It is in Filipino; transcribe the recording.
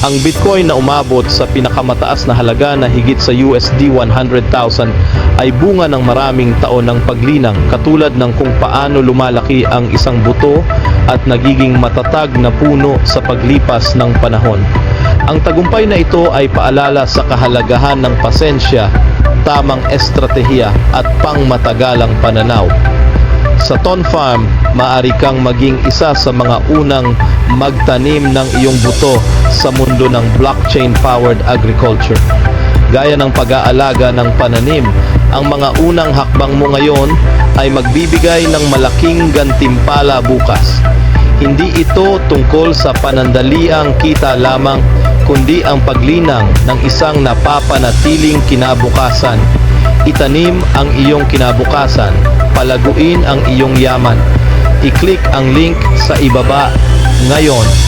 Ang Bitcoin na umabot sa pinakamataas na halaga na higit sa USD 100,000 ay bunga ng maraming taon ng paglinang katulad ng kung paano lumalaki ang isang buto at nagiging matatag na puno sa paglipas ng panahon. Ang tagumpay na ito ay paalala sa kahalagahan ng pasensya, tamang estratehiya at pangmatagalang pananaw. Sa Ton Farm, maaari kang maging isa sa mga unang magtanim ng iyong buto sa mundo ng blockchain-powered agriculture. Gaya ng pag-aalaga ng pananim, ang mga unang hakbang mo ngayon ay magbibigay ng malaking gantimpala bukas. Hindi ito tungkol sa panandaliang kita lamang, kundi ang paglinang ng isang napapanatiling kinabukasan. Itanim ang iyong kinabukasan, palaguin ang iyong yaman. I-click ang link sa ibaba ngayon